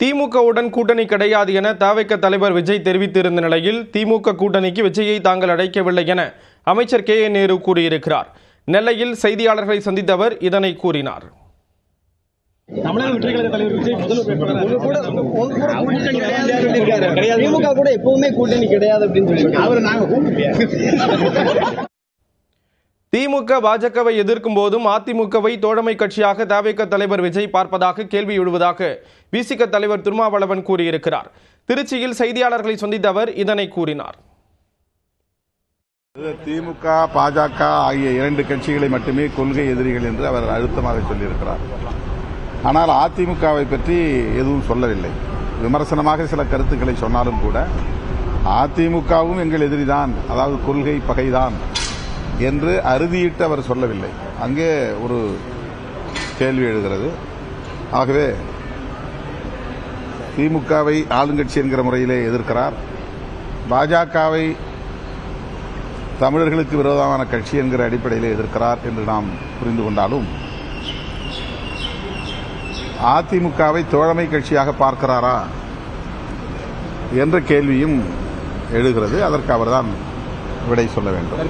திமுகவுடன் கூட்டணி கிடையாது என தவிக தலைவர் விஜய் தெரிவித்திருந்த நிலையில் திமுக கூட்டணிக்கு விஜயை தாங்கள் அழைக்கவில்லை என அமைச்சர் கே என் நேரு கூறியிருக்கிறார். நெல்லையில் செய்தியாளர்களை சந்தித்த அவர் இதனை கூறினார். தமிழக வெற்றி கழக தலைவர் விஜய் முதல்வர். திமுக கூட எப்பவுமே கூட்டணி கிடையாது அப்படின்னு சொல்லியிருக்காரு. அவர் நாங்க திமுக பாஜகவை எதிர்க்கும் போதும் அதிமுகவை தோழமை கட்சியாக தவிக தலைவர் விஜய் பார்ப்பதாக கேள்வி எழுவதாக விசிக தலைவர் திருமாவளவன் கூறியிருக்கிறார். திருச்சியில் செய்தியாளர்களை சந்தித்த அவர் இதனை கூறினார். திமுக பாஜக ஆகிய இரண்டு கட்சிகளை மட்டுமே கொள்கை எதிரிகள் என்று அவர் அழுத்தமாக சொல்லியிருக்கிறார். ஆனால் அதிமுகவை பற்றி எதுவும் சொல்லவில்லை. விமர்சனமாக சில கருத்துக்களை சொன்னாலும் கூட அதிமுகவும் எங்கள் எதிரிதான். அதாவது கொள்கை பகைதான். என்று அறுதியிட்டு அவர் சொல்லவில்லை. அங்கே ஒரு கேள்வி எழுகிறது. ஆகவே திமுகவை ஆளுங்கட்சி என்கிற முறையிலே எதிர்க்கிறார். பாஜகவை தமிழர்களுக்கு விரோதமான கட்சி என்கிற அடிப்படையில் எதிர்க்கிறார் என்று நாம் புரிந்து கொண்டாலும் அதிமுகவை தோழமை கட்சியாக பார்க்கிறாரா என்ற கேள்வியும் எழுகிறது. அதற்கு அவர்தான் விடை சொல்ல வேண்டும்.